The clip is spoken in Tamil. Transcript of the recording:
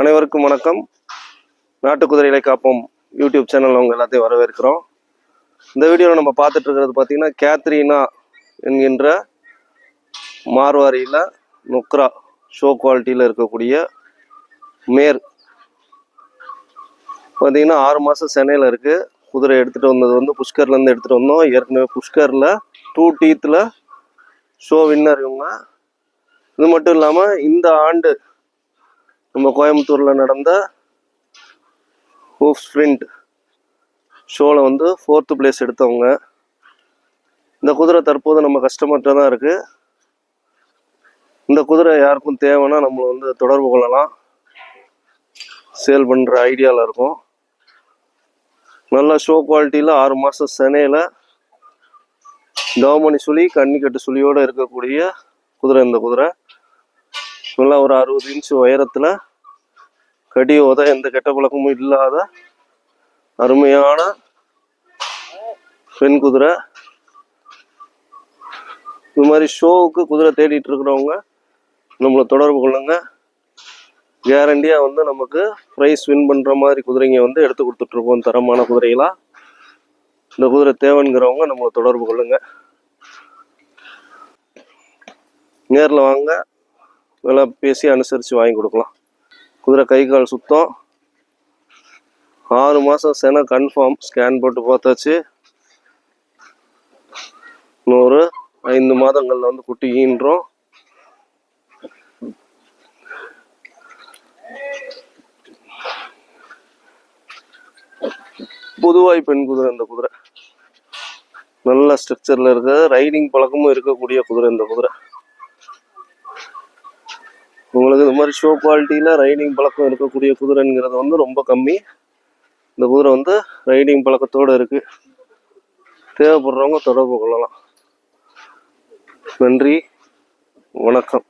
அனைவருக்கும் வணக்கம். நாட்டு குதிரைகளை காப்போம். யூடியூப் சேனல் அவங்க எல்லாத்தையும் வரவேற்கிறோம். இந்த வீடியோவில் நம்ம பார்த்துட்டு இருக்கிறது பார்த்தீங்கன்னா கேத்ரீனா என்கின்ற மார்வாரியில் நுக்ரா ஷோ குவாலிட்டியில் இருக்கக்கூடிய மேர். பார்த்தீங்கன்னா ஆறு மாதம் சென்னையில் இருக்குது குதிரை எடுத்துகிட்டு வந்தது வந்து புஷ்கர்லேருந்து எடுத்துகிட்டு வந்தோம். ஏற்கனவே புஷ்கரில் டூ டீத்தில் ஷோ வின்னர் இவங்க. இது மட்டும் இல்லாமல் இந்த ஆண்டு நம்ம கோயம்புத்தூரில் நடந்த ஹூஃப் ஸ்ப்ரிண்ட் ஷோவில் வந்து ஃபோர்த்து பிளேஸ் எடுத்தவங்க. இந்த குதிரை தற்போது நம்ம கஸ்டமர்கிட்ட தான் இருக்குது இந்த குதிரை யாருக்கும் தேவைன்னா நம்மளை வந்து தொடர்பு கொள்ளலாம். சேல் பண்ணுற ஐடியாவில் இருக்கும். நல்ல ஷோ குவாலிட்டியில் ஆறு மாதம் சென்னையில் தவமணி சுழி கன்னிக்கட்டு சுழியோடு இருக்கக்கூடிய குதிரை இந்த குதிரை. நல்லா ஒரு அறுபது இன்ச்சு உயரத்தில் கடி உத எந்த கெட்ட பழக்கமும் இல்லாத அருமையான பெண் குதிரை. இது மாதிரி ஷோவுக்கு குதிரை தேடிட்டு இருக்கிறவங்க நம்மளை தொடர்பு கொள்ளுங்க. கேரண்டியாக வந்து நமக்கு ப்ரைஸ் வின் பண்ணுற மாதிரி குதிரைங்க வந்து எடுத்து கொடுத்துட்ருக்கோம் தரமான குதிரைகளா. இந்த குதிரை தேவைங்கிறவங்க நம்மளை தொடர்பு கொள்ளுங்க. நேரில் வாங்க. விலை பேசி அனுசரித்து வாங்கி கொடுக்கலாம். குதிரை கை கால் சுத்தம். ஆறு மாதம் சென கன்ஃபார்ம் ஸ்கேன் போட்டு பார்த்தாச்சு. நூறு ஐந்து மாதங்களில் வந்து குட்டி ஈன்றோம். புதுவாய் பெண் குதிரை இந்த குதிரை. நல்ல ஸ்ட்ரக்சரில் இருக்குது. ரைடிங் பழக்கமும் இருக்கக்கூடிய குதிரை இந்த குதிரை. உங்களுக்கு இது மாதிரி ஷோ குவாலிட்டியில் ரைடிங் பழக்கம் இருக்கக்கூடிய குதிரைங்கிறது வந்து ரொம்ப கம்மி. இந்த குதிரை வந்து ரைடிங் பழக்கத்தோடு இருக்குது தேவைப்படுறவங்க தொடர்பு கொள்ளலாம். நன்றி. வணக்கம்.